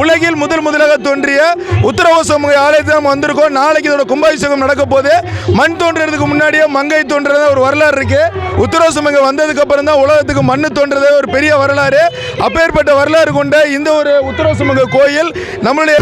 உலகில் முதல் முதலாக தோன்றிய உத்தரவசமுக ஆலயத்தை நம்ம வந்திருக்கோம். நாளைக்கு இதோட கும்பாபிஷேகம் நடக்க போகுது மண் தோன்றதுக்கு முன்னாடியே மங்கை தோன்றத ஒரு வரலாறு இருக்கு. உத்தரவசமங்க வந்ததுக்கு அப்புறம் தான் உலகத்துக்கு மண் தோன்றதே ஒரு பெரிய வரலாறு. அப்பேற்பட்ட வரலாறு கொண்ட இந்த ஒரு உத்தரவசமங்க கோயில் நம்மளுடைய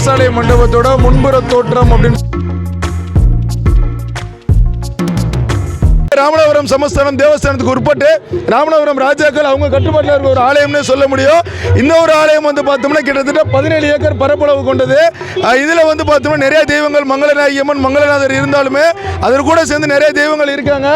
பாடசாலை மண்டபத்தோட முன்புற தோற்றம் அப்படின்னு ராமநாதபுரம் சமஸ்தானம் தேவஸ்தானத்துக்கு உட்பட்டு ராமநாதபுரம் ராஜாக்கள் அவங்க கட்டுப்பாட்டில் இருக்கிற ஒரு ஆலயம்னு சொல்ல முடியும். இந்த ஒரு ஆலயம் வந்து பார்த்தோம்னா கிட்டத்தட்ட பதினேழு ஏக்கர் பரப்பளவு கொண்டது. இதில் வந்து பார்த்தோம்னா நிறைய தெய்வங்கள் மங்களநாயகியம்மன் மங்களநாதர் இருந்தாலுமே அதற்கு கூட சேர்ந்து நிறைய தெய்வங்கள் இருக்காங்க.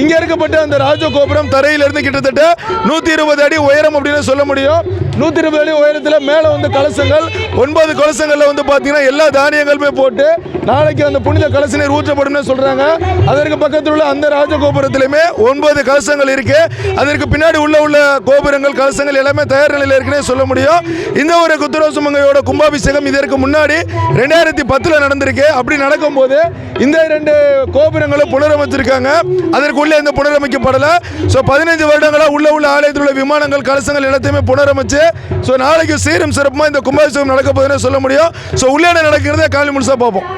இங்கே இருக்கப்பட்ட அந்த ராஜ கோபுரம் தரையிலிருந்து கிட்டத்தட்ட நூற்றி இருபது அடி உயரம் அப்படின்னு சொல்ல முடியும். நூற்றி இருபது அடி உயரத்தில் மேலே வந்து கலசங்கள் ஒன்பது கலசங்களில் வந்து பார்த்தீங்கன்னா எல்லா தானியங்களுமே போட்டு நாளைக்கு அந்த புனித கலச நீர் சொல்கிறாங்க அதற்கு பக்கத்தில் உள்ள அந்த கோபுரத்திலுமே ஒன்பது கலசங்கள் இருக்கு. அதற்கு பின்னாடி உள்ள உள்ள கோபுரங்கள் கலசங்கள் எல்லாமே தயார் நிலையில் இருக்குன்னே சொல்ல முடியும். இந்த ஒரு குத்துரோசமங்கையோட கும்பாபிஷேகம் இதற்கு முன்னாடி ரெண்டாயிரத்தி பத்தில் நடந்திருக்கு. அப்படி நடக்கும்போது இந்த ரெண்டு கோபுரங்களும் புனரமைச்சிருக்காங்க. அதற்கு உள்ளே இந்த புனரமைக்கப்படலை. ஸோ பதினைஞ்சு வருடங்களாக உள்ள உள்ள ஆலயத்தில் உள்ள விமானங்கள் கலசங்கள் எல்லாத்தையுமே புனரமைச்சு ஸோ நாளைக்கு சீரும் சிறப்புமாக இந்த கும்பாபிஷேகம் நடக்க போதுன்னு சொல்ல முடியும். ஸோ உள்ளே நடக்கிறத காலி முழுசாக பார்ப்போம்.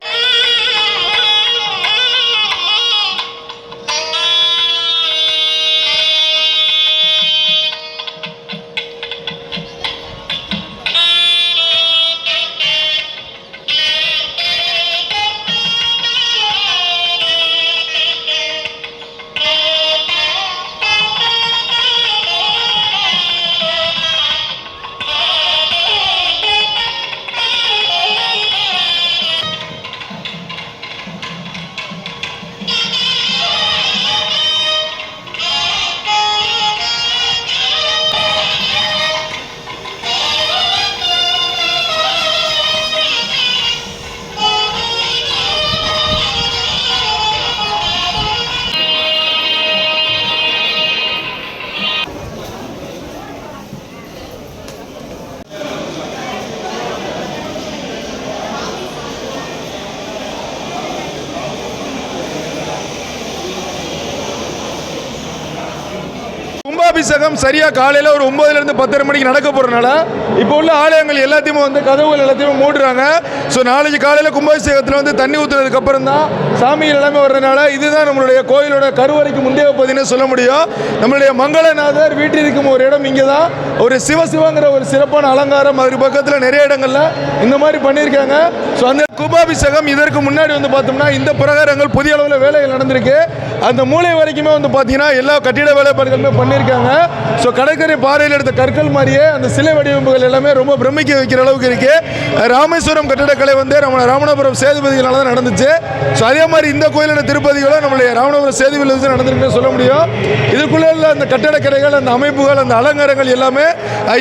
அபிஷேகம் சரியாக காலையில் ஒரு ஒம்பதுலேருந்து பத்தரை மணிக்கு நடக்க போகிறனால இப்போ உள்ள ஆலயங்கள் எல்லாத்தையுமே வந்து கதவுகள் எல்லாத்தையுமே மூடுறாங்க. ஸோ நாளைக்கு காலையில் கும்பாபிஷேகத்தில் வந்து தண்ணி ஊற்றுனதுக்கு அப்புறம் தான் சாமி எல்லாமே வர்றதுனால இதுதான் நம்மளுடைய கோயிலோட கருவறைக்கு முந்தைய பகுதின்னு சொல்ல முடியும். நம்மளுடைய மங்களநாதர் வீட்டில் இருக்கும் ஒரு இடம் இங்கே தான் ஒரு சிவசிவங்கிற ஒரு சிறப்பான அலங்காரம் அது பக்கத்தில் நிறைய இடங்களில் இந்த மாதிரி பண்ணியிருக்காங்க. ஸோ அந்த கும்பாபிஷேகம் இதற்கு முன்னாடி வந்து பார்த்தோம்னா இந்த பிரகாரங்கள் புதிய அளவில் வேலைகள் நடந்திருக்கு. அந்த மூலை வரைக்குமே வந்து பார்த்தீங்கன்னா எல்லா கட்டிட வேலைப்பாடுகளுமே பண்ணியிருக்காங்க. ஸோ கடற்கரை பாறையில் எடுத்த கற்கள் மாதிரியே அந்த சிலை வடிவமைப்புகள் எல்லாமே ரொம்ப பிரமிக்க வைக்கிற அளவுக்கு இருக்குது ராமேஸ்வரம் கட்டிடக்கலை வந்து நம்ம ராமநாதபுரம் சேதுபதிகளால் தான் நடந்துச்சு. ஸோ அதே மாதிரி இந்த கோயிலோட திருப்பதிகளும் நம்மளுடைய ராமநாதபுரம் சேதுபதியில் வச்சு நடந்திருக்குன்னு சொல்ல முடியும். இதுக்குள்ளே அந்த கட்டடக்கலைகள் அந்த அமைப்புகள் அந்த அலங்காரங்கள் எல்லாமே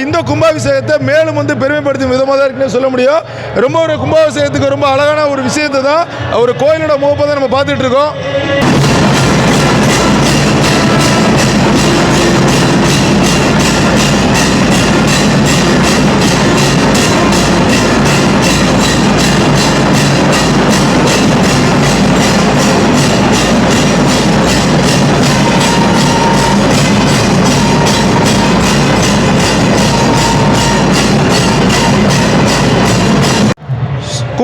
இந்த கும்பாபிஷேகத்தை மேலும் வந்து பெருமைப்படுத்தும் விதமாக தான் இருக்குன்னு சொல்ல முடியும். ரொம்ப ஒரு கும்பாபிஷேகத்துக்கு ரொம்ப அழகான ஒரு விஷயத்தை தான் ஒரு கோயிலோட முகப்பை தான் நம்ம பார்த்துட்டு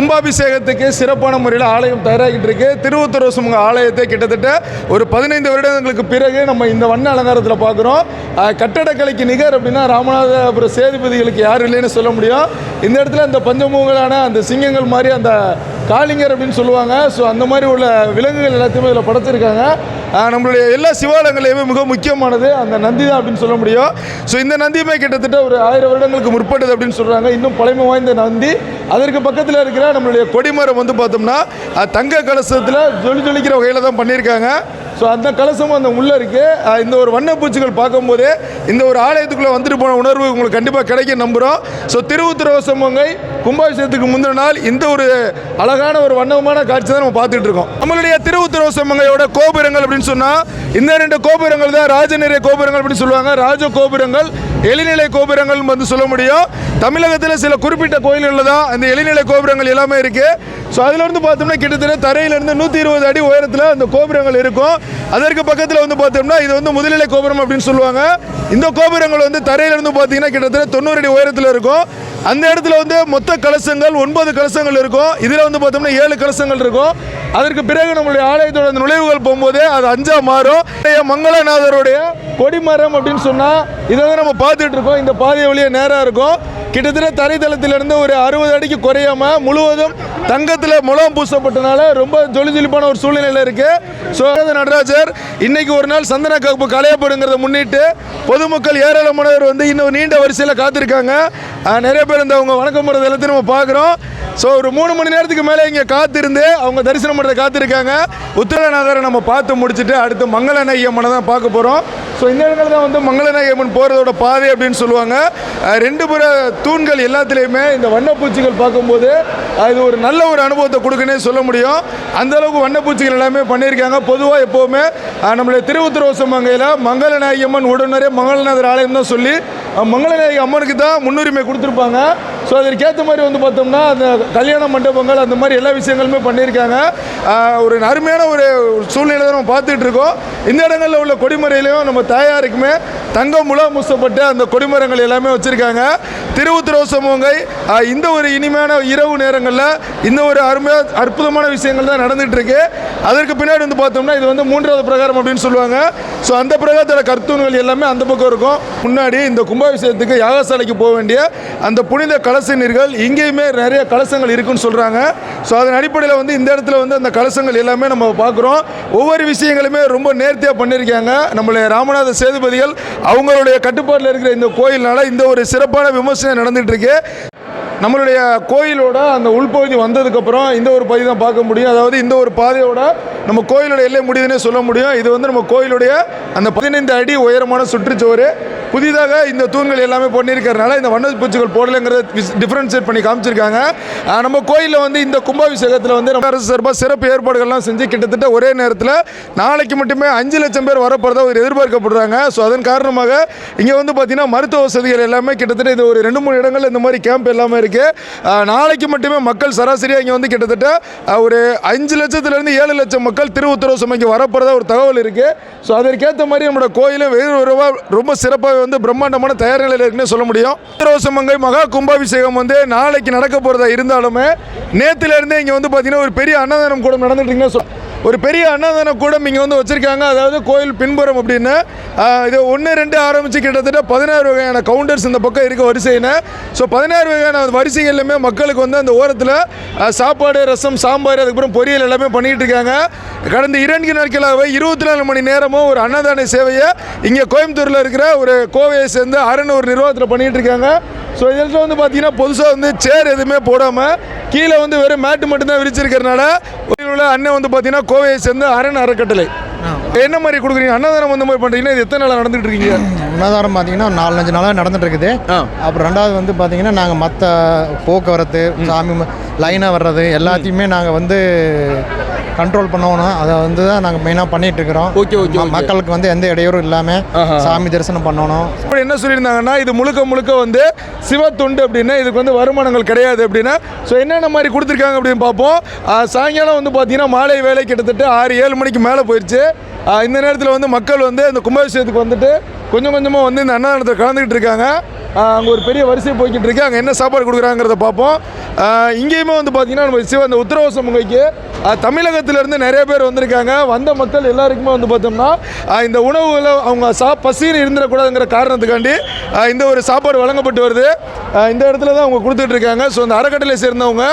கும்பாபிஷேகத்துக்கு சிறப்பான முறையில் ஆலயம் தயாராகிட்டு இருக்கு. திருவத்தூர் சுமங்க ஆலயத்தை கிட்டத்தட்ட ஒரு பதினைந்து வருடங்களுக்கு பிறகு நம்ம இந்த வண்ண அலங்காரத்தில் பார்க்குறோம் கட்டடக்கலைக்கு நிகர் அப்படின்னா ராமநாதபுரம் சேதுபதிகளுக்கு யாரும் இல்லைன்னு சொல்ல முடியும். இந்த இடத்துல இந்த பஞ்சமுகங்களான அந்த சிங்கங்கள் மாதிரி அந்த காளிங்கர் அப்படின்னு சொல்லுவாங்க. ஸோ அந்த மாதிரி உள்ள விலங்குகள் எல்லாத்தையுமே இதில் படைச்சிருக்காங்க. நம்மளுடைய எல்லா சிவாலயங்களையுமே மிக முக்கியமானது. அந்த நந்தி தான் அப்படின்னு சொல்ல முடியும். ஸோ இந்த நந்தியுமே கிட்டத்தட்ட ஒரு ஆயிரம் வருடங்களுக்கு முற்பட்டது அப்படின்னு சொல்கிறாங்க இன்னும் பழமை வாய்ந்த நந்தி. அதற்கு பக்கத்தில் இருக்கிற நம்மளுடைய கொடிமரம் வந்து பார்த்தோம்னா தங்க கலசத்தில் ஜொலி ஜொலிக்கிற வகையில் தான் பண்ணியிருக்காங்க. ஸோ அந்த கலசமும் அந்த உள்ளே இருக்குது இந்த ஒரு வண்ணப்பூச்சிகள் பார்க்கும்போது இந்த ஒரு ஆலயத்துக்குள்ளே வந்துட்டு போன உணர்வு உங்களுக்கு கண்டிப்பாக கிடைக்கும் நம்புகிறோம் ஸோ திருவுத்திரவ சம்பங்கை கும்பாபிஷேகத்துக்கு முந்தின நாள் இந்த ஒரு அழகான ஒரு வண்ணமான காட்சி தான் நம்ம பார்த்துட்டு இருக்கோம். நம்மளுடைய திருவுத்திரவ சம்பங்கையோட கோபுரங்கள் அப்படின்னு சொன்னால் இந்த ரெண்டு கோபுரங்கள் தான் ராஜநிலை கோபுரங்கள் அப்படின்னு சொல்லுவாங்க. ராஜ கோபுரங்கள் எளிநிலை கோபுரங்கள் வந்து சொல்ல முடியும். தமிழகத்தில் சில குறிப்பிட்ட கோயில்களில் தான் அந்த எளிநிலை கோபுரங்கள் எல்லாமே இருக்குது ஸோ அதிலிருந்து பார்த்தோம்னா கிட்டத்தட்ட தரையிலிருந்து நூற்றி இருபது அடி உயரத்தில் அந்த கோபுரங்கள் இருக்கும். அதற்கு பக்கத்தில் வந்து பார்த்தோம்னா இது வந்து முதலிலை கோபுரம் அப்படின்னு சொல்லுவாங்க. இந்த கோபுரங்கள் வந்து தரையிலிருந்து பார்த்தீங்கன்னா கிட்டத்தட்ட தொண்ணூறு அடி உயரத்தில் இருக்கும். அந்த இடத்துல வந்து மொத்த கலசங்கள் ஒன்பது கலசங்கள் இருக்கும். இதில் வந்து பார்த்தோம்னா ஏழு கலசங்கள் இருக்கும். அதற்கு பிறகு நம்மளுடைய ஆலயத்தோட அந்த நுழைவுகள் போகும்போது அது அஞ்சா மாறும். மங்களநாதருடைய கொடிமரம் அப்படின்னு சொன்னால் இதை வந்து நம்ம பார்த்துட்டு இருக்கோம். இந்த பாதை வழியே நேராக இருக்கும். கிட்டத்தட்ட தரைத்தளத்திலிருந்து ஒரு அறுபது அடிக்கு குறையாம முழுவதும் தங்கத்தில் முலாம் பூசப்பட்டனால ரொம்ப ஜொலி ஜொலிப்பான ஒரு சூழ்நிலையில் இருக்குது ஸோ நடராஜர் இன்னைக்கு ஒரு நாள் சந்தன காப்பு களையப்படுங்கிறத முன்னிட்டு பொதுமக்கள் ஏராளமானவர் வந்து இன்னும் நீண்ட வரிசையில் காத்திருக்காங்க. நிறைய பேர் இந்த அவங்க வணக்கம் போகிறது எல்லாத்தையும் நம்ம பார்க்குறோம் ஸோ ஒரு மூணு மணி நேரத்துக்கு மேலே இங்கே காத்திருந்து அவங்க தரிசனம் பண்ணுறதை காத்திருக்காங்க. உத்தரநாதரை நம்ம பார்த்து முடிச்சுட்டு அடுத்து மங்களநாயம்மனை தான் பார்க்க போகிறோம் ஸோ இந்த இடங்கள் தான் வந்து மங்களநாயம்மன் போகிறதோட பாதை அப்படின்னு சொல்லுவாங்க. ரெண்டு புற தூண்கள் எல்லாத்துலேயுமே இந்த வண்ணப்பூச்சிகள் பார்க்கும்போது அது ஒரு நல்ல ஒரு அனுபவத்தை கொடுக்குன்னே சொல்ல முடியும். அந்த அளவுக்கு வண்ணப்பூச்சிகள் எல்லாமே பண்ணியிருக்காங்க. பொதுவாக எப்போவுமே நம்மளுடைய திருவுத்திரவசம் மங்கையில் மங்களநாயகி அம்மன் உடனே மங்களநாதர் ஆலயம் தான் சொல்லி மங்களநாயகி அம்மனுக்கு தான் முன்னுரிமை கொடுத்துருப்பாங்க. ஸோ அதற்கேற்ற மாதிரி வந்து பார்த்தோம்னா அந்த கல்யாண மண்டபங்கள் அந்த மாதிரி எல்லா விஷயங்களுமே பண்ணியிருக்காங்க. ஒரு அருமையான ஒரு சூழ்நிலை தான் நம்ம பார்த்துட்டு இருக்கோம். இந்த இடங்களில் உள்ள கொடிமரையிலையும் நம்ம தாயாருக்குமே தங்கம் முலாம் மூசப்பட்ட அந்த கொடிமரங்கள் எல்லாமே வச்சுருக்காங்க. திருவுத்திரவ சமூகை இந்த ஒரு இனிமையான இரவு நேரங்களில் இந்த ஒரு அருமையாக அற்புதமான விஷயங்கள் தான் நடந்துகிட்டு இருக்கு அதற்கு பின்னாடி வந்து பார்த்தோம்னா இது வந்து மூன்றாவது பிரகாரம் அப்படின்னு சொல்லுவாங்க. ஸோ அந்த பிரகாரத்தோட கர்த்தூன்கள் எல்லாமே அந்த பக்கம் இருக்கும். முன்னாடி இந்த கும்பாபிஷேகத்துக்கு யாகசாலைக்கு போக வேண்டிய அந்த புனித கல நீர்கள் இங்கேயுமே நிறைய கலசங்கள் இருக்குன்னு சொல்கிறாங்க ஸோ அதன் அடிப்படையில் வந்து இந்த இடத்துல வந்து அந்த கலசங்கள் எல்லாமே நம்ம பார்க்குறோம். ஒவ்வொரு விஷயங்களுமே ரொம்ப நேர்த்தியாக பண்ணியிருக்காங்க. நம்மளுடைய ராமநாத சேதுபதிகள் அவங்களுடைய கட்டுப்பாட்டில் இருக்கிற இந்த கோயில்னால இந்த ஒரு சிறப்பான விமர்சனம் நடந்துகிட்ருக்கு நம்மளுடைய கோயிலோட அந்த உள்பகுதி வந்ததுக்கப்புறம் இந்த ஒரு பகுதி தான் பார்க்க முடியும். அதாவது இந்த ஒரு பாதையோட நம்ம கோயிலோட எல்லை முடியுதுன்னே சொல்ல முடியும். இது வந்து நம்ம கோயிலுடைய அந்த பதினைந்து அடி உயரமான சுற்றுச்சுவர். புதிதாக இந்த தூண்கள் எல்லாமே பண்ணியிருக்கிறதுனால இந்த வண்ணப்பூச்சிகள் போடலைங்கிறத டிஃப்ரென்ஷியேட் பண்ணி காமிச்சிருக்காங்க. நம்ம கோயிலில் வந்து இந்த கும்பாபிஷேகத்தில் வந்து நம்ம அரசு சார்பாக சிறப்பு ஏற்பாடுகள்லாம் செஞ்சு கிட்டத்தட்ட ஒரே நேரத்தில் நாளைக்கு மட்டுமே அஞ்சு லட்சம் பேர் வரப்போகிறதா ஒரு எதிர்பார்க்கப்படுறாங்க. ஸோ அதன் காரணமாக இங்கே வந்து பார்த்திங்கன்னா மருத்துவ வசதிகள் எல்லாமே கிட்டத்தட்ட இது ஒரு ரெண்டு மூணு இடங்கள்ல இந்த மாதிரி கேம்ப் எல்லாமே இருக்குது நாளைக்கு மட்டுமே மக்கள் சராசரியாக இங்கே வந்து கிட்டத்தட்ட ஒரு அஞ்சு லட்சத்துலேருந்து ஏழு லட்சம் மக்கள் மக்கள் திருவுத்தரவு சுமைக்கு வரப்போகிறதா ஒரு தகவல் இருக்குது ஸோ அதற்கேற்ற மாதிரி நம்மளோட கோயிலும் வெகு விரைவாக ரொம்ப சிறப்பாக வந்து பிரம்மாண்டமான தயார் நிலையில் இருக்குன்னு சொல்ல முடியும். உத்தரவசமங்கை மகா கும்பாபிஷேகம் வந்து நாளைக்கு நடக்க போகிறதா இருந்தாலுமே நேற்றுலேருந்தே இங்கே வந்து பார்த்திங்கன்னா ஒரு பெரிய அன்னதானம் கூட நடந்துட்டு இருக்குன்னு சொல் ஒரு பெரிய அன்னதான கூடம் இங்கே வந்து வச்சுருக்காங்க. அதாவது கோயில் பின்புறம் அப்படின்னு. இது ஒன்று ரெண்டு ஆரம்பித்து கிட்டத்தட்ட பதினாறு வகையான கவுண்டர்ஸ் இந்த பக்கம் இருக்க வரிசைன்னு ஸோ பதினாறு வகையான வரிசைகள்லையுமே மக்களுக்கு வந்து அந்த ஓரத்தில் சாப்பாடு ரசம் சாம்பார் அதுக்கப்புறம் பொரியல் எல்லாமே பண்ணிகிட்டு இருக்காங்க. கடந்த இரண்டு நாட்களாகவே இருபத்தி நாலு மணி நேரமும் ஒரு அன்னதான சேவையை இங்கே கோயம்புத்தூரில் இருக்கிற ஒரு கோவையை சேர்ந்து அறநூறு நிர்வாகத்தில் பண்ணிகிட்டு இருக்காங்க. ஸோ இதில் வந்து பார்த்தீங்கன்னா புதுசாக வந்து சேர் எதுவுமே போடாமல் கீழே வந்து வெறும் மேட்டு மட்டும்தான் விரிச்சிருக்கிறனால உள்ள அண்ணன் வந்து பார்த்தீங்கன்னா கோவையை சேர்ந்து அரண் அறக்கட்டளை. என்ன மாதிரி கொடுக்குறீங்க? அன்னதானம் வந்து மாதிரி பண்ணுறீங்கன்னா இது எத்தனை நாளாக நடந்துட்டு இருக்கீங்க? உணாதாரம் பார்த்தீங்கன்னா நாலஞ்சு நாளாக நடந்துட்டு இருக்குது. அப்புறம் ரெண்டாவது வந்து பார்த்தீங்கன்னா நாங்கள் மற்ற போக்குவரத்து சாமி லைனாக வர்றது எல்லாத்தையுமே நாங்கள் வந்து கண்ட்ரோல் பண்ணணும். அதை வந்து தான் நாங்கள் மெயினாக பண்ணிட்டு இருக்கிறோம். Okay, okay. மக்களுக்கு வந்து எந்த இடையூறும் இல்லாமல். சாமி தரிசனம் பண்ணணும். இப்படி என்ன சொல்லியிருந்தாங்கன்னா இது முழுக்க முழுக்க வந்து சிவத்துண்டு அப்படின்னா இதுக்கு வந்து வருமானங்கள் கிடையாது அப்படின்னா ஸோ என்னென்ன மாதிரி கொடுத்துருக்காங்க அப்படின்னு பார்ப்போம். சாயங்காலம் வந்து பார்த்தீங்கன்னா மாலை வேலை கிட்டத்தட்ட ஆறு ஏழு மணிக்கு மேலே போயிடுச்சு இந்த நேரத்தில் வந்து மக்கள் வந்து இந்த கும்பாபிஷேகத்துக்கு வந்துட்டு கொஞ்சம் கொஞ்சமாக வந்து இந்த அன்னதானத்தில் கலந்துக்கிட்டு இருக்காங்க. அங்கே ஒரு பெரிய வரிசை போய்கிட்டு இருக்கு. அங்கே என்ன சாப்பாடு கொடுக்குறாங்கிறத பார்ப்போம். இங்கேயுமே வந்து பார்த்திங்கன்னா நம்ம சிவ அந்த உத்தரவ சமூகைக்கு தமிழகத்திலேருந்து நிறைய பேர் வந்திருக்காங்க. வந்த மக்கள் எல்லாருக்குமே வந்து பார்த்தோம்னா இந்த உணவுகளை அவங்க சா பசின்னு இருந்துடக்கூடாதுங்கிற காரணத்துக்காண்டி இந்த ஒரு சாப்பாடு வழங்கப்பட்டு வருது. இந்த இடத்துல தான் அவங்க கொடுத்துட்ருக்காங்க ஸோ இந்த அறக்கட்டளை சேர்ந்தவங்க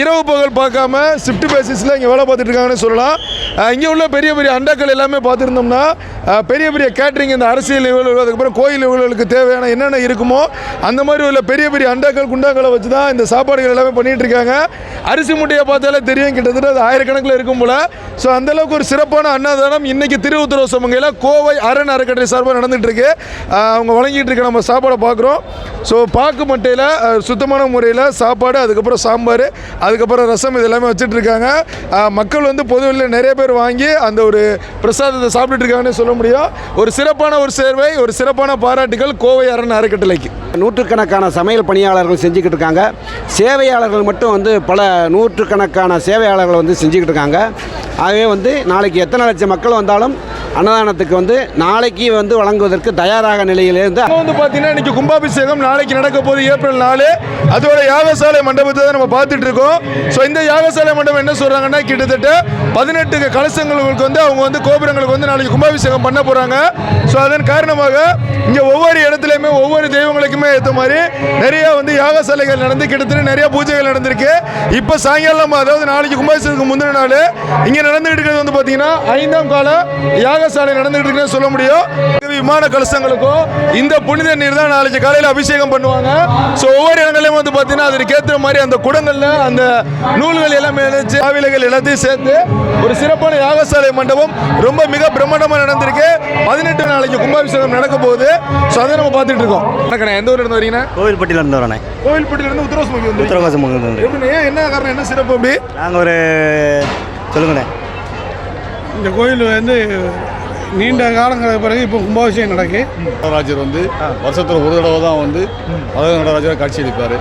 இரவு பகல் பார்க்காம ஷிஃப்ட் பேசிஸில் இங்கே வேலை பார்த்துட்டு இருக்காங்கன்னு சொல்லலாம். இங்கே உள்ள பெரிய பெரிய அண்டாக்கள் எல்லாமே பார்த்துருந்தோம்னா பெரிய பெரிய கேட்ரிங் இந்த அரசியல் நிகழ்வுகள் அதுக்கப்புறம் கோயில் நிகழ்வுகளுக்கு தேவையான என்னென்ன இருக்குமோ அந்த மாதிரி உள்ள பெரிய பெரிய அண்டாக்கள் குண்டாக்களை வச்சு தான் இந்த சாப்பாடு சாப்பாடுகள் எல்லாமே பண்ணிட்டு இருக்காங்க அரிசி முட்டையை பார்த்தாலே தெரியும் கிட்டத்தட்ட அது ஆயிரக்கணக்கில் இருக்கும் போல. ஸோ அந்த அளவுக்கு ஒரு சிறப்பான அன்னதானம் இன்னைக்கு திருவுத்தரவு சமங்கையில் கோவை அரண் அறக்கட்டளை சார்பாக நடந்துட்டு இருக்கு அவங்க வழங்கிட்டு இருக்க நம்ம சாப்பாடை பார்க்குறோம். ஸோ பாக்கு மட்டையில் சுத்தமான முறையில் சாப்பாடு அதுக்கப்புறம் சாம்பார் அதுக்கப்புறம் ரசம் இது எல்லாமே வச்சுட்டு இருக்காங்க மக்கள் வந்து பொதுவில் நிறைய பேர் வாங்கி அந்த ஒரு பிரசாதத்தை சாப்பிட்டுட்டு சொல்ல முடியும். ஒரு சிறப்பான ஒரு சேர்வை ஒரு சிறப்பான பாராட்டுகள் கோவை அரண் அறக்கட்டளைக்கு. நூற்றுக்கணக்கான சமையல் பணியாளர்கள் செஞ்சுக்கிட்டு இருக்காங்க சேவையாளர்கள் மட்டும் வந்து பல நூற்றுக்கணக்கான சேவையாளர்கள் வந்து செஞ்சுக்கிட்டு இருக்காங்க. ஆகவே வந்து நாளைக்கு எத்தனை லட்சம் மக்கள் வந்தாலும் அன்னதானத்துக்கு வந்து நாளைக்கு வந்து வழங்குவதற்கு தயாராக நிலையிலிருந்து நம்ம வந்து பார்த்தீங்கன்னா இன்னைக்கு கும்பாபிஷேகம் நாளைக்கு நடக்க போது ஏப்ரல் நாலு. அதோட யாகசாலை மண்டபத்தை தான் நம்ம பார்த்துட்டு இருக்கோம். ஸோ இந்த யாகசாலை மண்டபம் என்ன சொல்கிறாங்கன்னா கிட்டத்தட்ட பதினெட்டு கலசங்களுக்கு வந்து அவங்க வந்து கோபுரங்களுக்கு வந்து நாளைக்கு கும்பாபிஷேகம் பண்ண போகிறாங்க ஸோ அதன் காரணமாக இங்கே ஒவ்வொரு இடத்துலையுமே ஒவ்வொரு தெய்வங்களுக்குமே ஏற்ற மாதிரி நிறைய வந்து யாகசாலைகள் நடந்து கிட்டத்தட்ட நிறைய பூஜைகள் நடந்திருக்கு. இப்போ சாயங்காலம் அதாவது நாளைக்கு கும்பாபிஷேகத்துக்கு முந்தின நாள் இங்கே நடந்துகிட்டு இருக்கிறது வந்து பார்த்தீங்கன்னா ஐந்தாம் கால யாகசாலை இருக்குன்னு சொல்ல முடியும். விமான கலசங்களுக்கும் இந்த புனித நீர் தான் நாளைக்கு காலையில் அபிஷேகம் பண்ணுவாங்க. ஸோ ஒவ்வொரு இடங்களையும் வந்து பார்த்தீங்கன்னா அதுக்கு ஏற்ற மாதிரி அந்த குடங்கள்ல அந்த நூல்கள் எல்லாமே இணைச்சு ஆவிலைகள் எல்லாத்தையும் சேர்த்து ஒரு சிறப்பான யாகசாலை மண்டபம் ரொம்ப மிக பிரம்மாண்டமாக நடந்திருக்கு. பதினெட்டு நாளைக்கு கும்பாபிஷேகம் நடக்க போகுது. ஸோ அதை நம்ம பார்த்துட்டு இருக்கோம். வணக்கண்ணே எந்த ஊர்ல இருந்து வரீங்கன்னா கோவில்பட்டியில் இருந்து வரேன் கோவில்பட்டியில இருந்து உத்தரவாசம் வந்து உத்தரவாசம் வந்து என்ன காரணம்? என்ன சிறப்பு அப்படி? நாங்கள் ஒரு சொல்லுங்கண்ணே. இந்த கோயில் வந்து நீண்ட காலங்களுக்கு பிறகு இப்போ கும்பாபிஷேகம் நடக்கு. நடராஜர் வந்து வருஷத்தில் ஒரு தடவை தான் வந்து மரத நடராஜர் காட்சி அளிப்பார்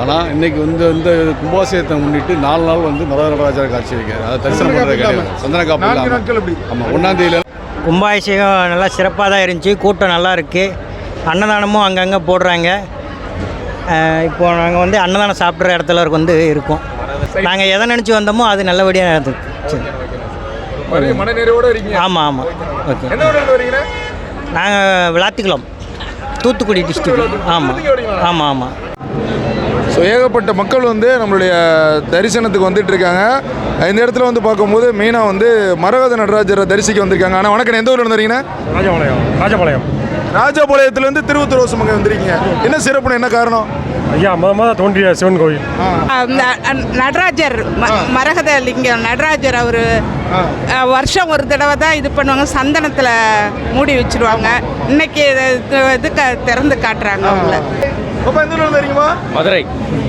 ஆனால் இன்னைக்கு வந்து இந்த கும்பாபிஷேகத்தை முன்னிட்டு நாலு நாள் வந்து மரத நடராஜர் காட்சி அளிக்காரு அதை தரிசனம் பண்ணுறது சந்தன காப்பு ஆமாம் ஒன்றாம் தேதியில கும்பாபிஷேகம் நல்லா சிறப்பாக தான் இருந்துச்சு. கூட்டம் நல்லா இருக்குது அன்னதானமும் அங்கங்கே போடுறாங்க. அஹ் இப்போ நாங்கள் வந்து அன்னதானம் சாப்பிட்ற இடத்துல வந்து இருக்கோம். நாங்கள் எதை நினச்சி வந்தோமோ அது நல்லபடியாக நடந்துருக்கு சரி மன- இருக்கீங்க. ஆமாம் ஆமாம் ஓகே. எந்த ஊர்ல நாங்கள் விளாத்திக்குளம். தூத்துக்குடி டிஸ்ட்ரிக்ட் ஆமாம் ஆமாம் ஆமாம் ஸோ ஏகப்பட்ட மக்கள் வந்து நம்மளுடைய தரிசனத்துக்கு வந்துட்டு இருக்காங்க. இந்த இடத்துல வந்து பார்க்கும்போது மெயினாக வந்து மரகத நடராஜரை தரிசிக்க வந்திருக்காங்க. ஆனால் வணக்கம். எந்த ஊரில் இருந்தீங்கன்னா ராஜபாளையம். ராஜபாளையம். ராஜபாளையத்துலேருந்து திருவத்தூர் சுமங்க வந்திருக்கீங்க. என்ன சிறப்புன்னு என்ன காரணம்? ஐயா முத தோன்றிய சிவன் கோயில் ந- நடராஜர் ம- மரகத லிங்கம் நடராஜர் அவர் வருஷம் ஒரு தடவை தான் இது பண்ணுவாங்க சந்தனத்தில் மூடி வச்சிருவாங்க. இன்னைக்கு இது இது க- திறந்து காட்டுறாங்க அவங்கள. அப்போ எந்த ஊரில் வரீங்கம்மா? மதுரை.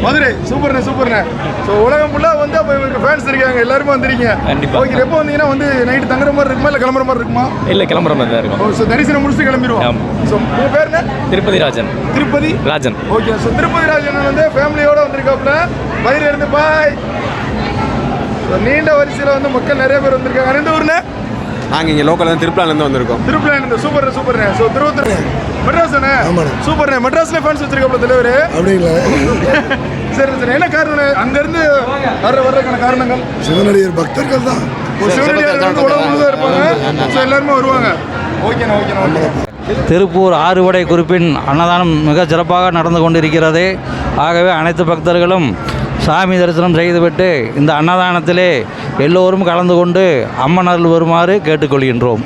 மதுரை. சூப்பர்ண்ணே சூப்பர்ண்ணே. ஸோ உலகம் ஃபுல்லாக வந்து அப்போ இவருக்கு ஃபேன்ஸ் இருக்காங்க எல்லாருமே வந்திருக்கீங்க. கண்டிப்பா. ஓகே எப்போ வந்தீங்கன்னா வந்து நைட்டு தங்குற மாதிரி இருக்குமா இல்லை கிளம்புற மாதிரி இருக்குமா? இல்லை கிளம்புற மாதிரி தான் இருக்கும். ஸோ தரிசனம் முடிச்சுட்டு கிளம்பிடுவோம். ஸோ உங்கள் பேர் திருப்பதி ராஜன். திருப்பதி? ராஜன். ஓகே ஸோ திருப்பதி ராஜன் வந்து ஃபேமிலியோட வந்திருக்காப்புல. மதுரை இருந்து பாய் நீண்ட வரிசையில் வந்து மக்கள் நிறைய பேர் வந்திருக்காங்க. எந்த ஊர்னு நாங்கள் இங்கே லோக்கலில் தான் திருப்பலாலேருந்து வந்திருக்கோம். திருப்பதி இருந்து சூப்பர் சூப்பர்ண்ணே ஸோ திருவத்தூர் மெட்ராஸ் தானே சூப்பர்ண்ணே மெட்ராஸ்ல ஃபேன்ஸ் வச்சிருக்காப்புல தலைவர்? அப்படி இல்லை சரி சரி. என்ன காரணம் அங்கேருந்து வர்ற வர்றதுக்கான காரணங்கள்? சிவனடியர் பக்தர்கள் தான். ஒரு சிவனடியார் வந்து உலகம் முழுவதும் இருப்பாங்க. ஸோ எல்லாருமே வருவாங்க. ஓகேண்ணா ஓகேண்ணா ஓகே திருப்பூர் ஆறுபடை குறிப்பின் அன்னதானம் மிக சிறப்பாக நடந்து கொண்டிருக்கிறது. ஆகவே அனைத்து பக்தர்களும் சாமி தரிசனம் செய்துவிட்டு இந்த அன்னதானத்திலே எல்லோரும் கலந்து கொண்டு அம்மன் அருள் வருமாறு கேட்டுக்கொள்கின்றோம்.